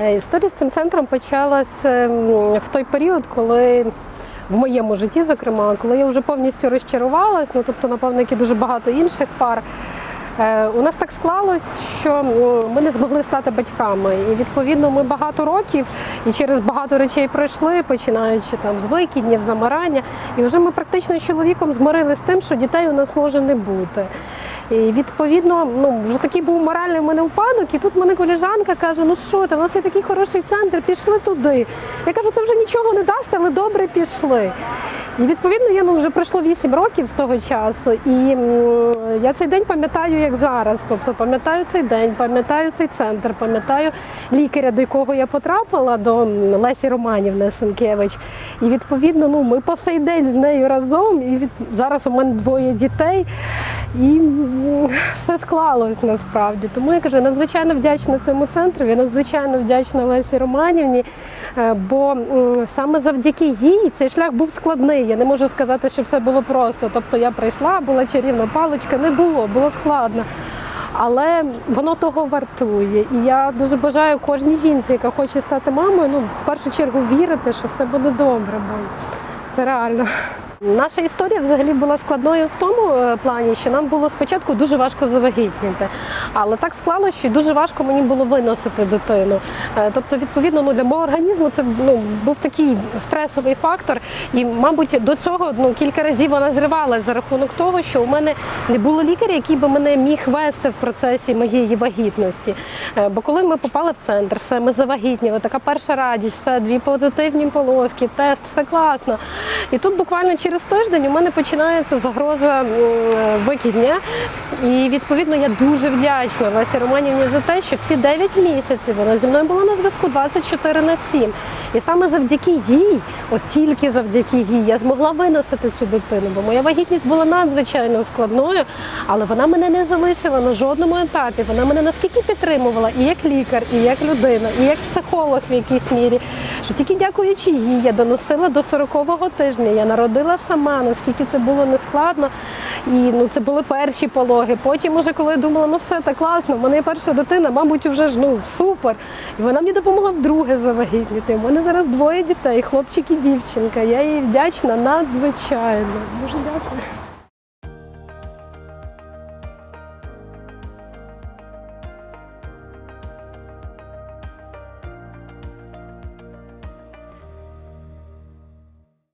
Е, Історія з цим центром почалась ем, в той період, коли в моєму житті, зокрема, коли я вже повністю розчарувалась, ну тобто, напевно, як і дуже багато інших пар. Е, У нас так склалось, що ми не змогли стати батьками. І відповідно ми багато років і через багато речей пройшли, починаючи там з викиднів, замирання. І вже ми практично з чоловіком змирилися з тим, що дітей у нас може не бути. І відповідно, ну вже такий був моральний в мене упадок. І тут мене коліжанка каже: Ну що ти, у нас є такий хороший центр, пішли туди. Я кажу, це вже нічого не дасть, але добре пішли. І відповідно я ну вже пройшло 8 років з того часу, і я цей день пам'ятаю як зараз. Тобто пам'ятаю цей день, пам'ятаю цей центр, пам'ятаю лікаря, до якого я потрапила, до Лесі Романівни Сенкевич. І відповідно, ну ми по сей день з нею разом. І від зараз у мене двоє дітей, і все склалось насправді. Тому я кажу, надзвичайно вдячна цьому центру, я надзвичайно вдячна Лесі Романівні, е, бо саме завдяки їй цей шлях був складний. Я не можу сказати, що все було просто. Тобто я прийшла, була чарівна паличка, не було, було складно. Але воно того вартує. І я дуже бажаю кожній жінці, яка хоче стати мамою, ну в першу чергу вірити, що все буде добре, бо це реально. Наша історія взагалі була складною в тому е, плані, що нам було спочатку дуже важко завагітніти, але так склалося, що дуже важко мені було виносити дитину. Е, Тобто, відповідно, ну для мого організму це ну був такий стресовий фактор, і, мабуть, до цього ну кілька разів вона зривалась за рахунок того, що у мене не було лікаря, який би мене міг вести в процесі моєї вагітності. Е, Бо коли ми попали в центр, все ми завагітніли, така перша радість, все дві позитивні полоски, тест, все класно. І тут буквально через тиждень у мене починається загроза викидня. І відповідно я дуже вдячна Лесі Романівні за те, що всі 9 місяців вона зі мною була на зв'язку 24 на 7. І саме завдяки їй, от тільки завдяки їй, я змогла виносити цю дитину, бо моя вагітність була надзвичайно складною, але вона мене не залишила на жодному етапі. Вона мене наскільки підтримувала і як лікар, і як людина, і як психолог в якійсь мірі. Що тільки дякуючи їй, я доносила до 40-го тижня. Я народила сама, наскільки це було нескладно. І ну це були перші пологи. Потім, уже коли я думала, ну все так класно, в мене перша дитина, мабуть, вже ж ну супер. І вона мені допомогла вдруге завагітніти. У мене зараз двоє дітей, хлопчик і дівчинка. Я їй вдячна надзвичайно. Дуже дякую.